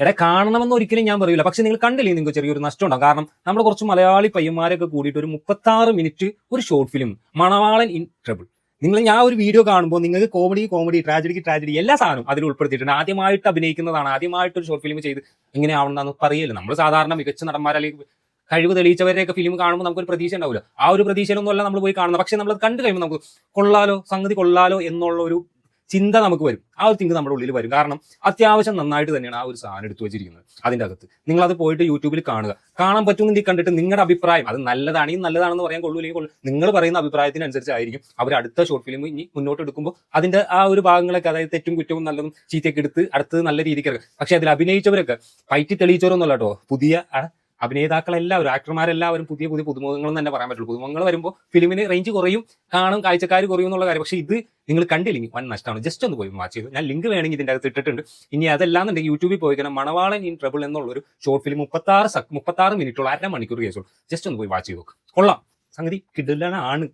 എടാ കാണണമെന്ന് ഒരിക്കലും ഞാൻ പറയില്ല പക്ഷെ നിങ്ങൾ കണ്ടില്ലേ നിങ്ങൾക്ക് ചെറിയൊരു നഷ്ടം കാരണം നമ്മൾ കുറച്ച് മലയാളി പയ്യന്മാരൊക്കെ കൂടിയിട്ട് ഒരു മുപ്പത്താറ് മിനിറ്റ് ഒരു short film Manavalan in trouble നിങ്ങൾ ഞാൻ ഒരു വീഡിയോ കാണുമ്പോൾ നിങ്ങൾക്ക് കോമഡി കോമഡി ട്രാജഡിക്ക് ട്രാജഡി എല്ലാ സാധനവും അതിൽ ഉൾപ്പെടുത്തിയിട്ടുണ്ട്. ആദ്യമായിട്ട് അഭിനയിക്കുന്നതാണ്. ആദ്യമായിട്ട് ഒരു ഷോർട്ട് ഫിലിം ചെയ്ത് എങ്ങനെ ആവണമെന്ന് പറയല്ല നമ്മൾ സാധാരണ മികച്ച നടന്മാരെ കഴിവ് തെളിയിച്ചവരെയൊക്കെ ഫിലിം കാണുമ്പോൾ നമുക്കൊരു പ്രതീക്ഷ ഉണ്ടാവില്ല. ആ ഒരു പ്രതീക്ഷയിലൊന്നും അല്ല നമ്മൾ പോയി കാണുന്നത്. പക്ഷെ നമ്മൾ കണ്ടു കഴിയുമ്പോൾ നമുക്ക് കൊള്ളാലോ സംഗതി കൊള്ളാലോ എന്നുള്ള ഒരു ചിന്ത നമുക്ക് വരും. ആ ഒരു തിങ്ക് നമ്മുടെ ഉള്ളിൽ വരും. കാരണം അത്യാവശ്യം നന്നായിട്ട് തന്നെയാണ് ആ ഒരു സാധനം എടുത്തു വെച്ചിരിക്കുന്നത് അതിന്റെ അകത്ത്. നിങ്ങൾ അത് പോയിട്ട് യൂട്യൂബിൽ കാണുക. കാണാൻ പറ്റുമെങ്കിൽ കണ്ടിട്ട് നിങ്ങളുടെ അഭിപ്രായം അത് നല്ലതാണെങ്കിൽ നല്ലതാണെന്ന് പറയാൻ കൊള്ളൂല്ലെങ്കിൽ കൊള്ളു. നിങ്ങൾ പറയുന്ന അഭിപ്രായത്തിനനുസരിച്ചായിരിക്കും അവർ അടുത്ത ഷോർട്ട് ഫിലിം ഇനി മുന്നോട്ട് എടുക്കുമ്പോൾ അതിന്റെ ആ ഒരു ഭാഗങ്ങളൊക്കെ അതായത് തെറ്റും കുറ്റവും നല്ലതും ചീത്തയൊക്കെ എടുത്ത് അടുത്തത് നല്ല രീതിക്ക് ഇറക്കും പക്ഷെ അതിൽ അഭിനയിച്ചവരൊക്കെ പയറ്റി തെളിയിച്ചവരൊന്നുമല്ല കേട്ടോ. പുതിയ അഭിനേതാക്കളെല്ലാവരും ആക്ടർമാരെല്ലാവരും പുതിയ പുതിയ പുതുമുഖങ്ങൾ തന്നെ പറയാൻ പറ്റുള്ളൂ. പുതുമുഖങ്ങൾ വരുമ്പോൾ ഫിലിമിന് റേഞ്ച് കുറയും കാണും കാഴ്ചക്കാർ കുറയും എന്നുള്ള കാര്യം. പക്ഷേ ഇത് നിങ്ങൾ കണ്ടില്ലെങ്കിൽ വൻ നഷ്ടമാണ്. ജസ്റ്റ് ഒന്ന് പോയി വാച്ച് ചെയ്തു. ഞാൻ ലിങ്ക് വേണമെങ്കിൽ ഇതിന്റെ അകത്ത് ഇട്ടിട്ടുണ്ട്. ഇനി അതല്ലാന്നുണ്ടെങ്കിൽ യൂട്യൂബിൽ പോയി കഴിഞ്ഞാൽ മണവാളൻ ഇൻ ട്രബിൾ എന്നുള്ളൊരു ഷോർട്ട് ഫിലിം മുപ്പത്താറ് മുപ്പത്താറ് മിനിറ്റുള്ള അര മണിക്കൂർ കേസുള്ളൂ ജസ്റ്റ് ഒന്ന് പോയി വാച്ച് ചെയ്ത് നോക്ക്. കൊള്ളാം. സംഗതി കിഡിലാണ്